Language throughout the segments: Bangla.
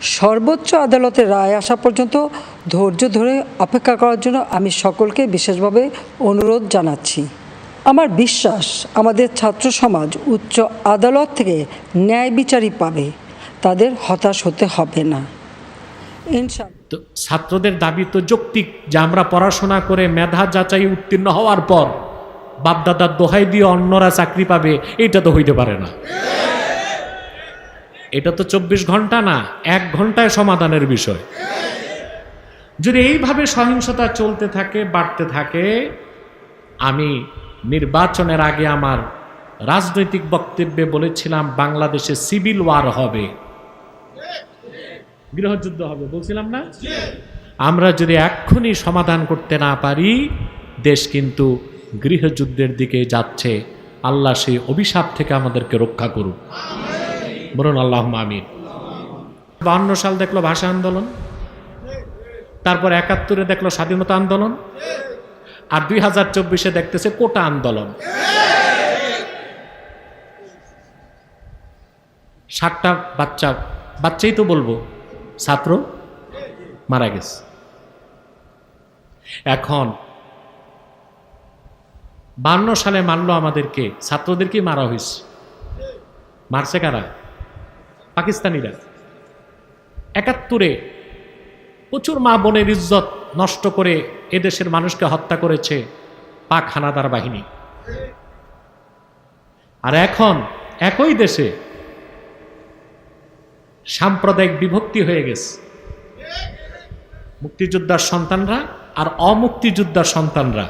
সর্বোচ্চ আদালতের রায় আসা পর্যন্ত ধৈর্য ধরে অপেক্ষা করার জন্য আমি সকলকে বিশেষভাবে অনুরোধ জানাচ্ছি। আমার বিশ্বাস আমাদের ছাত্র সমাজ উচ্চ আদালত থেকে ন্যায় বিচারই পাবে। তাদের হতাশ হতে হবে না। ছাত্রদের দাবি তো যৌক্তিক যে আমরা পড়াশোনা করে মেধা যাচাই উত্তীর্ণ হওয়ার পর বাপদাদার দোহাই দিয়ে অন্যরা চাকরি পাবে এটা তো হইতে পারে না। এটা তো চব্বিশ ঘণ্টা না, এক ঘন্টায় সমাধানের বিষয়। যদি এইভাবে সহিংসতা চলতে থাকে, বাড়তে থাকে, আমি নির্বাচনের আগে আমার রাজনৈতিক বক্তব্যে বলেছিলাম, বাংলাদেশে সিভিল ওয়ার হবে। গৃহযুদ্ধ হবে, বলছিলাম না? আমরা যদি এক্ষুনি সমাধান করতে না পারি, দেশ কিন্তু গৃহযুদ্ধের দিকে যাচ্ছে। আল্লাহ সেই অভিশাপ থেকে আমাদেরকে রক্ষা করুন বলুন আল্লাহ আমিন। বাহান্ন সাল দেখল ভাষা আন্দোলন, তারপর একাত্তরে দেখল স্বাধীনতা আন্দোলন, আর দুই হাজার চব্বিশে দেখতেছে কোটা আন্দোলন। ষাটটা বাচ্চা, বাচ্চাই তো বলব, ছাত্র মারা গেছে। এখন বান্ন সালে মারলো আমাদেরকে ছাত্রদেরকেই মারা হয়েছে? মারছে কারা? পাকিস্তানিরা। একাত্তরে প্রচুর মা বোনের ইজ্জত নষ্ট করে এদেশের মানুষকে হত্যা করেছে পাক হানাদার বাহিনী। আর এখন একই দেশে সাম্প্রদায়িক বিভক্তি হয়ে গেছে। মুক্তিযোদ্ধার সন্তানরা আর অমুক্তিযোদ্ধার সন্তানরা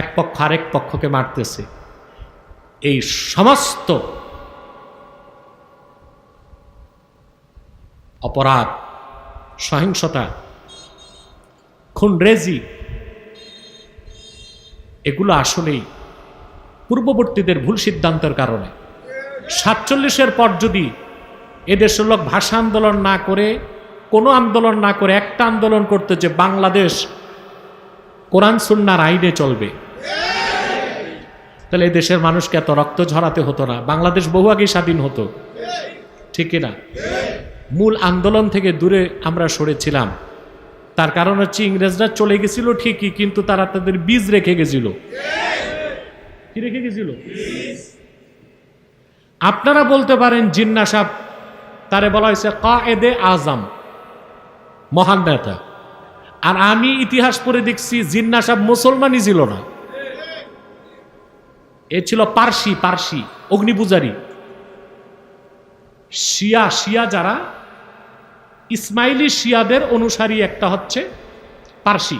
এক পক্ষ আরেক পক্ষকে মারতেছে। এই সমস্ত অপরাধ, সহিংসতা, খুনরেজি, এগুলো আসলেই পূর্ববর্তীদের ভুল সিদ্ধান্তের কারণে। সাতচল্লিশের পর যদি এদেশের লোক ভাষা আন্দোলন না করে, কোনো আন্দোলন না করে, একটা আন্দোলন করতে যে বাংলাদেশ কোরআন সুন্নার আইনে চলবে, তাহলে দেশের মানুষকে এত রক্ত ঝরাতে হতো না। বাংলাদেশ বহু আগে স্বাধীন হতো। ঠিক না? মূল আন্দোলন থেকে দূরে আমরা সরেছিলাম। তার কারণ হচ্ছে ইংরেজরা চলে গেছিল ঠিকই, কিন্তু তারা তাদের বীজ রেখে গেছিল। কি রেখে গেছিল? আপনারা বলতে পারেন জিন্না সাহ তারে বলা হয়েছে কায়েদে আজম, মহান নেতা। আর আমি ইতিহাস পড়ে দেখছি জিন্না সাহেব মুসলমানই ছিল না। এ ছিল পার্সি পার্সি, অগ্নিপূজারী। শিয়া শিয়া যারা ইসমাইলি শিয়াদের অনুসারী একটা হচ্ছে পার্সি,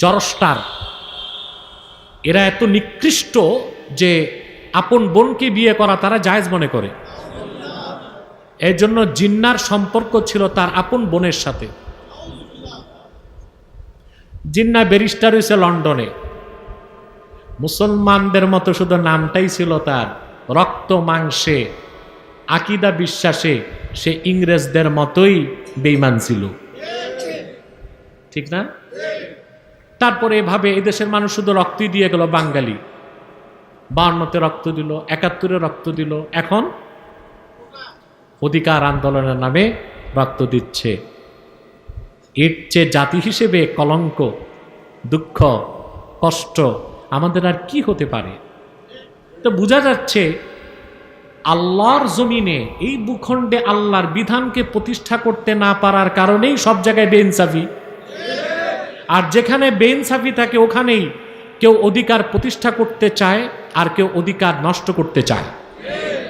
জরস্টার। এরা এত নিকৃষ্ট যে আপন বোনকে বিয়ে করা তারা জায়েজ মনে করে। এর জন্য জিন্নার সম্পর্ক ছিল তার আপন বোনের সাথে। জিন্না ব্যারিস্টার হয়েছে লন্ডনে। মুসলমানদের মতো শুধু নামটাই ছিল তার, রক্ত মাংসে, আকিদা বিশ্বাসে সে ইংরেজদের মতোই বেইমান ছিল। ঠিক না? তারপরে এভাবে এদেশের মানুষ শুধু রক্তই দিয়ে গেল বাঙালি। বান্নতে রক্ত দিল, একাত্তরে রক্ত দিল, এখন অধিকার আন্দোলনের নামে রক্ত দিচ্ছে। এর চেয়ে জাতি হিসেবে কলঙ্ক, দুঃখ, কষ্ট আমাদের আর কি হতে পারে? তো বোঝা যাচ্ছে আল্লাহর জমিনে এই ভূখণ্ডে আল্লাহর বিধানকে প্রতিষ্ঠা করতে না পারার কারণেই সব জায়গায় বেইনসাফি। আর যেখানে বেইনসাফি থাকে ওখানেই কেউ অধিকার প্রতিষ্ঠা করতে চায় আর কেউ অধিকার নষ্ট করতে চায়।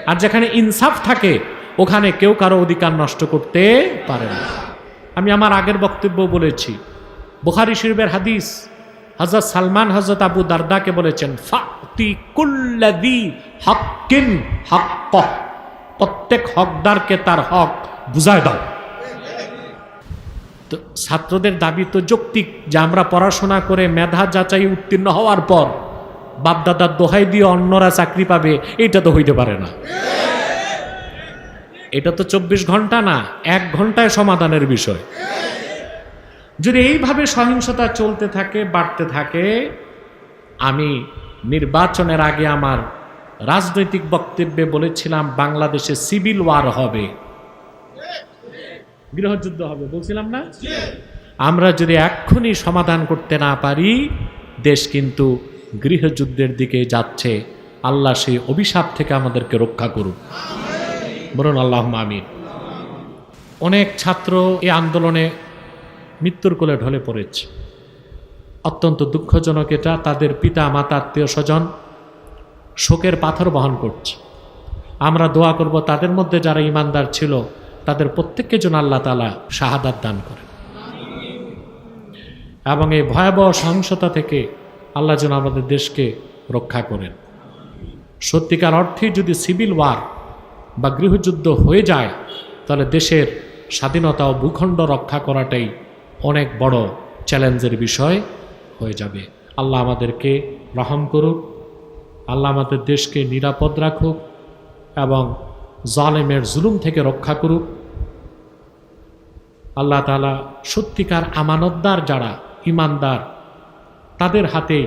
আর যেখানে ইনসাফ থাকে, ওখানে কেউ কারও অধিকার নষ্ট করতে পারে না। আমি আমার আগের বক্তব্য বলেছি। বুখারি শরীফের হাদিস হজরত সালমান হজরত আবু দারদাকে বলেছেন কুল্লাদি হকিন হক প্রত্যেক হকদারকে তার হক বুঝায় দাও। তো ছাত্রদের দাবি তো যৌক্তিক যে আমরা পড়াশোনা করে মেধা যাচাই উত্তীর্ণ হওয়ার পর বাপদাদার দোহাই দিয়ে অন্যরা চাকরি পাবে এটা তো হইতে পারে না। এটা তো চব্বিশ ঘণ্টা না, এক ঘন্টায় সমাধানের বিষয়। যদি এইভাবে সহিংসতা চলতে থাকে, বাড়তে থাকে, আমি নির্বাচনের আগে আমার রাজনৈতিক বক্তব্যে বলেছিলাম, বাংলাদেশে সিভিল ওয়ার হবে। গৃহযুদ্ধ হবে, বলছিলাম না? আমরা যদি এক্ষুনি সমাধান করতে না পারি, দেশ কিন্তু গৃহযুদ্ধের দিকে যাচ্ছে। আল্লাহ সেই অভিশাপ থেকে আমাদেরকে রক্ষা করুন বলুন আল্লাহ আমিন। অনেক ছাত্র এই আন্দোলনে মৃত্যুর কোলে ঢলে পড়েছে। অত্যন্ত দুঃখজনক এটা তাদের পিতা, মাতা, আত্মীয় স্বজন শোকের পাথর বহন করছে। আমরা দোয়া করব তাদের মধ্যে যারা ইমানদার ছিল, তাদের প্রত্যেককে যেন আল্লাহ তালা শাহাদাত দান করে এবং এই ভয়াবহ সহিংসতা থেকে আল্লাহ যেন আমাদের দেশকে রক্ষা করেন। সত্যিকার অর্থে যদি সিভিল ওয়ার বা গৃহযুদ্ধ হয়ে যায়, তাহলে দেশের স্বাধীনতা ও ভূখণ্ড রক্ষা করাটাই অনেক বড় চ্যালেঞ্জের বিষয় হয়ে যাবে। আল্লাহ আমাদেরকে রহম করুক, আল্লাহ আমাদের দেশকে নিরাপদ রাখুক এবং জালেমের জুলুম থেকে রক্ষা করুক। আল্লাহ তালা সত্যিকার আমানতদার যারা ইমানদার তাদের হাতে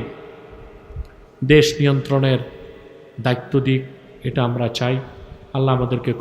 দেশ নিয়ন্ত্রণের দায়িত্ব দিক, এটা আমরা চাই। আল্লাহ আমাদেরকে